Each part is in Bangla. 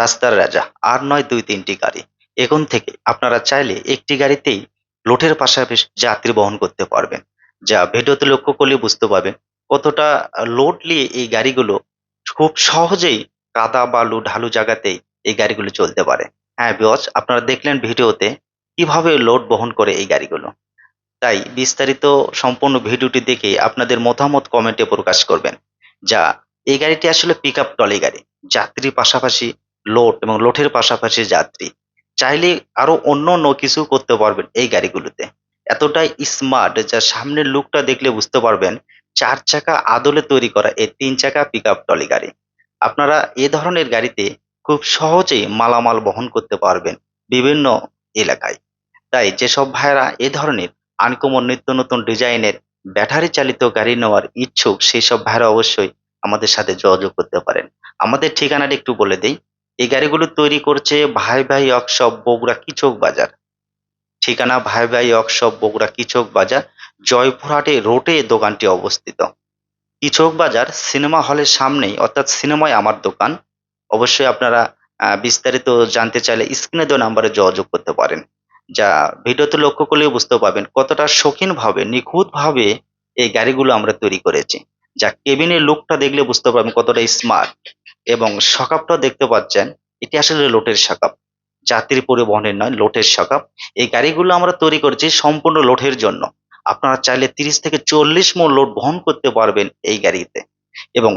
রাস্তার রাজা, আর নয় দুই তিনটি গাড়ি। এখন থেকে আপনারা চাইলে একটি গাড়িতেই লোডের পাশাপাশি যাত্রী বহন করতে পারবেন। যা ভিডিওতে লক্ষ্য করলে বুঝতে পারবেন কতটা লোড নিয়ে এই গাড়িগুলো খুব সহজেই কাদা, বালু, ঢালু জায়গাতেই এই গাড়িগুলো চলতে পারে। হ্যাঁ বিয়স আপনারা দেখলেন ভিডিওতে কীভাবে লোড বহন করে এই গাড়িগুলো। তাই বিস্তারিত সম্পূর্ণ ভিডিওটি দেখে আপনাদের মতামত কমেন্টে প্রকাশ করবেন। যা এই গাড়িটি আসলে পিক আপ ট্রলি গাড়ি। যাত্রী পাশাপাশি লোড এবং লোডের পাশাপাশি যাত্রী। চাইলে আরও অন্য অন্য কিছু করতে পারবেন এই গাড়িগুলোতে। এতটাই স্মার্ট যা সামনের লুকটা দেখলে বুঝতে পারবেন চার চাকা আদলে তৈরি করা এই তিন চাকা পিক আপ ট্রলি গাড়ি। আপনারা এ ধরনের গাড়িতে খুব সহজেই মালামাল বহন করতে পারবেন বিভিন্ন এলাকায়। তাই যেসব ভাইয়েরা এ ধরনের আনকমন নিত্য নতুন ডিজাইনের ব্যাটারি চালিত গাড়ি নেওয়ার ইচ্ছুক সেই সব ভাইয়েরা অবশ্যই আমাদের সাথে যোগাযোগ করতে পারেন। আমাদের ঠিকানাটা একটু বলে দেই। এই গাড়িগুলো তৈরি করছে ভাই ভাই ওয়ার্কশপ বগুড়া কিচক বাজার। ঠিকানা ভাই ভাই ওয়ার্কশপ বগুড়া কিচক বাজার, জয়পুরহাটে রোডে দোকানটি অবস্থিত। কিচক বাজার সিনেমা হলের সামনেই, অর্থাৎ সিনেমায় আমার দোকান। অবশ্যই আপনারা বিস্তারিত জানতে চাইলে স্ক্রিনে দেওয়া নাম্বারে যোগাযোগ করতে পারেন। যা ভিডিওতে লক্ষ্য করলেও বুঝতে পারবেন কতটা শৌখিন ভাবে নিখুঁত ভাবে এই গাড়িগুলো আমরা তৈরি করেছি। যা কেবিনের লুকটা দেখলে বুঝতে পারবেন কতটা স্মার্ট এবং সকাপটা দেখতে পাচ্ছেন, এটি আসলে লোটের সকাপ যাত্রী পরিবহনের নয়, লোটের সকাপ এই গাড়িগুলো আমরা তৈরি করেছি সম্পূর্ণ লোটের জন্য। আপনারা চাইলে তিরিশ থেকে চল্লিশ মন লোড বহন করতে পারবেন এই গাড়িতে। এবং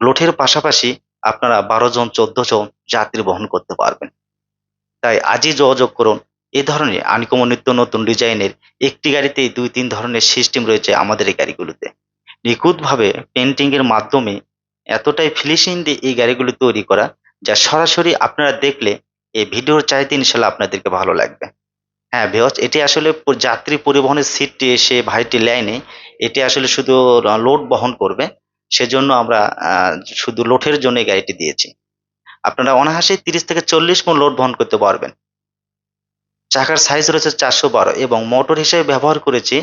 লোটের পাশাপাশি আপনারা বারো জন, চোদ্দ জন যাত্রী বহন করতে পারবেন। তাই আজই যোগাযোগ করুন। এই ধরনের আনকমন নিত্য নতুন ডিজাইনের একটি গাড়িতেই দুই তিন ধরনের সিস্টেম রয়েছে আমাদের এই গাড়িগুলোতে। নিখুঁতভাবে পেন্টিং এর মাধ্যমে এতটাই ফিনিশিং দিয়ে এই গাড়িগুলো তৈরি করা, যা সরাসরি আপনারা দেখলে এই ভিডিওর চাইতে ইনশাল্লাহ আপনাদেরকে ভালো লাগবে। হ্যাঁ ভিওস এটি আসলে যাত্রী পরিবহনের সিটটি এসে ভাইটি লাইনে, এটি আসলে শুধু লোড বহন করবে, সেজন্য আমরা শুধু লোডের জন্য এই গাড়িটি দিয়েছি। আপনারা অনায়াসে তিরিশ থেকে চল্লিশ মন লোড বহন করতে পারবেন। চাকার সাইজ রয়েছে চারশো বারো এবং মোটর হিসেবে ব্যবহার করেছি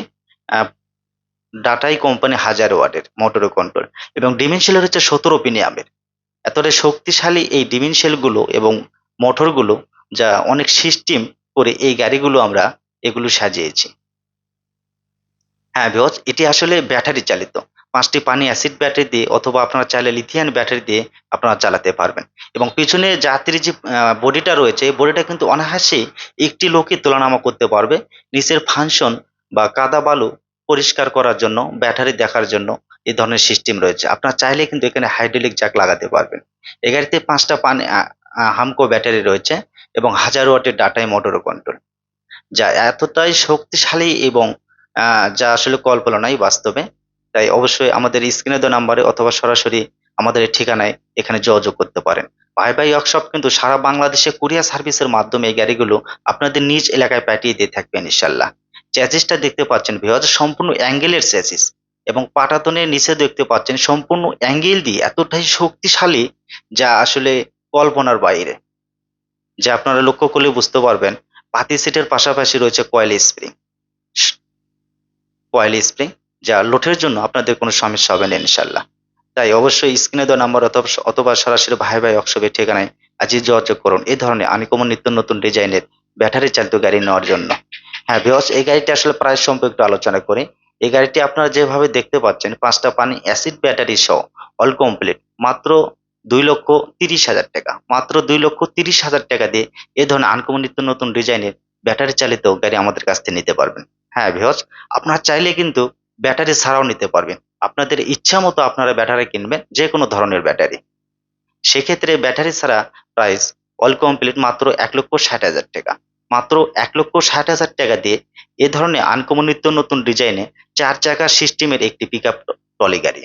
ডাটাই কোম্পানি হাজার ওয়াটের মোটর কন্ট্রোল এবং ডিমেনশিয়াল হচ্ছে সতেরো পিনিয়ামের এতটাই শক্তিশালী এই ডিমেনশিয়ালগুলো এবং মোটরগুলো যা অনেক সিস্টেম করে এই গাড়িগুলো আমরা এগুলো সাজিয়েছি। হ্যাঁ ভিওজ এটি আসলে ব্যাটারি চালিত। পাঁচটি পানি অ্যাসিড ব্যাটারি দিয়ে অথবা আপনারা চাইলে লিথিয়ান ব্যাটারি দিয়ে আপনারা চালাতে পারবেন। এবং পিছনে যাত্রীর যে বডিটা রয়েছে, এই বডিটা কিন্তু অনায়াসে একটি লোকই তুলনামা করতে পারবে। নিচের ফাংশন বা কাদা বালু পরিষ্কার করার জন্য, ব্যাটারি দেখার জন্য এই ধরনের সিস্টেম রয়েছে। আপনার চাইলে কিন্তু এখানে হাইড্রোলিক জ্যাক লাগাতে পারবেন। এই গাড়িতে পাঁচটা পানি হামকো ব্যাটারি রয়েছে এবং হাজার ওয়াটের ডাটাই মোটর কন্ট্রোল যা এতটাই শক্তিশালী এবং যা আসলে কল্পনাই বাস্তবে। তাই অবশ্যই আমাদের স্ক্রিনে দেওয়া নাম্বারে অথবা সরাসরি আমাদের ঠিকানায় এখানে যোগাযোগ করতে পারেন। ভাই ভাই ওয়ার্কশপ কিন্তু সারা বাংলাদেশে কুরিয়ার সার্ভিসের মাধ্যমে এই গাড়িগুলো আপনাদের নিজ এলাকায় পাঠিয়ে দিয়ে থাকবেন ইনশাল্লাহ। চ্যাসিসটা দেখতে পাচ্ছেন ভিওজ সম্পূর্ণ অ্যাঙ্গেলের চ্যাসিস এবং পাটাতনের নিচে দেখতে পাচ্ছেন সম্পূর্ণ অ্যাঙ্গেল দিয়ে এতটাই শক্তিশালী যা আসলে কল্পনার বাইরে, যা আপনারা লক্ষ্য করলে বুঝতে পারবেন। পাতি সিটের পাশাপাশি রয়েছে কয়েল স্প্রিং। কয়েল স্প্রিং, যা লোটের জন্য আপনাদের কোনো সমস্যা হবে না ইনশাল্লাহ তাই অবশ্যই স্ক্রিনে দেওয়া নাম্বার অথবা অথবা সরাসরি ভাই ভাই অক্সবের ঠিকানায় আজই যোগাযোগ করুন। এই ধরনের আনিকমন নিত্য নতুন ডিজাইনের ব্যাটারি চালিত গাড়ি নেওয়ার জন্য। হ্যাঁ বিহস এই গাড়িটি আসলে প্রাইস সম্পর্কে আলোচনা করি। এই গাড়িটি আপনারা যেভাবে দেখতে পাচ্ছেন, পাঁচটা পানি অ্যাসিড ব্যাটারি সহ অল কমপ্লিট মাত্র দুই লক্ষ তিরিশ হাজার টাকা। মাত্র দুই লক্ষ তিরিশ হাজার টাকা দিয়ে এ ধরনের আনকমন নিত্য নতুন ডিজাইনের ব্যাটারি চালিত গাড়ি আমাদের কাছ থেকে নিতে পারবেন। হ্যাঁ ভিহস আপনারা চাইলে কিন্তু ব্যাটারি ছাড়াও নিতে পারবেন। আপনাদের ইচ্ছা মতো আপনারা ব্যাটারি কিনবেন যে কোনো ধরনের ব্যাটারি সেক্ষেত্রে ব্যাটারি ছাড়া প্রাইস অল কমপ্লিট মাত্র এক লক্ষ ষাট হাজার টাকা। মাত্র এক লক্ষ ষাট হাজার টাকা দিয়ে এ ধরনের আনকমন নতুন ডিজাইনে চার চাকার সিস্টেমের একটি পিক আপ ট্রলি গাড়ি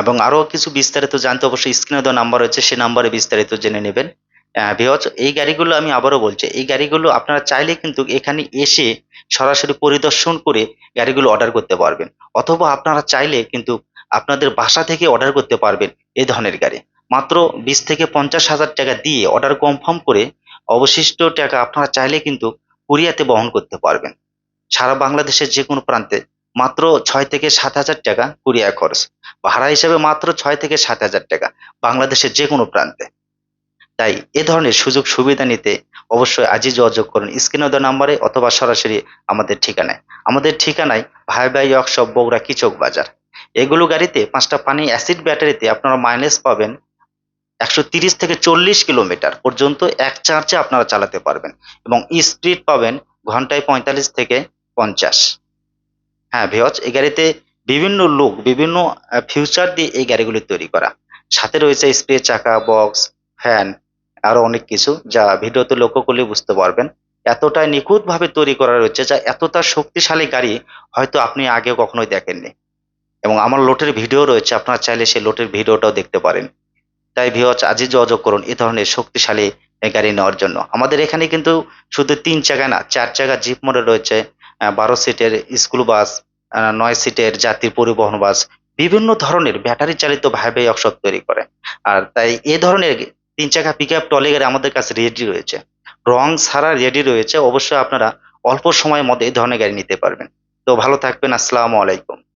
এবং আরও কিছু বিস্তারিত জানতে অবশ্যই স্ক্রিনে দেওয়া নাম্বার রয়েছে, সে নাম্বারে বিস্তারিত জেনে নেবেন। ভিওজ এই গাড়িগুলো আমি আবারও বলছি, এই গাড়িগুলো আপনারা চাইলে কিন্তু এখানে এসে সরাসরি পরিদর্শন করে গাড়িগুলো অর্ডার করতে পারবেন। অথবা আপনারা চাইলে কিন্তু আপনাদের বাসা থেকে অর্ডার করতে পারবেন এ ধরনের গাড়ি। মাত্র বিশ থেকে পঞ্চাশ হাজার টাকা দিয়ে অর্ডার কনফার্ম করে অবশিষ্ট টাকা আপনারা চাইলে কিন্তু কুরিয়াতে বহন করতে পারবেন। সারা বাংলাদেশের যে কোনো প্রান্তে মাত্র ছয় থেকে সাত হাজার টাকা কুরিয়ার খরচ ভাড়া হিসেবে মাত্র ছয় থেকে সাত হাজার টাকা বাংলাদেশের যে কোনো প্রান্তে। তাই এ ধরনের সুযোগ সুবিধা নিতে অবশ্যই আজই যোগাযোগ করুন স্ক্রিনে দেওয়া নাম্বারে অথবা সরাসরি আমাদের ঠিকানায়। আমাদের ঠিকানায় ভাই ভাই ওয়ার্কশপ বগুড়া কিচক বাজার। এগুলো গাড়িতে পাঁচটা পানি অ্যাসিড ব্যাটারিতে আপনারা মাইলেজ পাবেন একশো তিরিশ থেকে চল্লিশ কিলোমিটার পর্যন্ত এক চার্জে আপনারা চালাতে পারবেন এবং স্পিড পাবেন ঘন্টায় পঁয়তাল্লিশ থেকে পঞ্চাশ। হ্যাঁ ভিওজ এই গাড়িতে বিভিন্ন লুক বিভিন্ন ফিউচার দিয়ে এই গাড়িগুলি তৈরি করা। সাথে রয়েছে স্প্রে চাকা বক্স ফ্যান আরও অনেক কিছু যা ভিডিওতে লক্ষ্য করলে বুঝতে পারবেন। এতটাই নিখুঁত ভাবে তৈরি করা রয়েছে যা এতটা শক্তিশালী গাড়ি হয়তো আপনি আগে কখনোই দেখেননি। এবং আমার লোটের ভিডিও রয়েছে, আপনারা চাইলে সেই লোটের ভিডিওটাও দেখতে পারেন। তাই ভিওচ আজই যোগাযোগ করুন এই ধরনের শক্তিশালী গাড়ি নেওয়ার জন্য। আমাদের এখানে কিন্তু শুধু তিন চাকা না, চার চাকা জিপ মোড়ে রয়েছে বারো সিটের স্কুল বাস নয় সিটের যাত্রী পরিবহন বাস, বিভিন্ন ধরনের ব্যাটারি চালিত ভাই ভাই তৈরি করে। আর তাই এ ধরনের তিন চাকা পিক আপ ট্রলি গাড়ি আমাদের কাছে রেডি রয়েছে। রং ছাড়া রেডি রয়েছে, অবশ্যই আপনারা অল্প সময়ের মধ্যে এই ধরনের গাড়ি নিতে পারবেন। তো ভালো থাকবেন, আসসালামু আলাইকুম।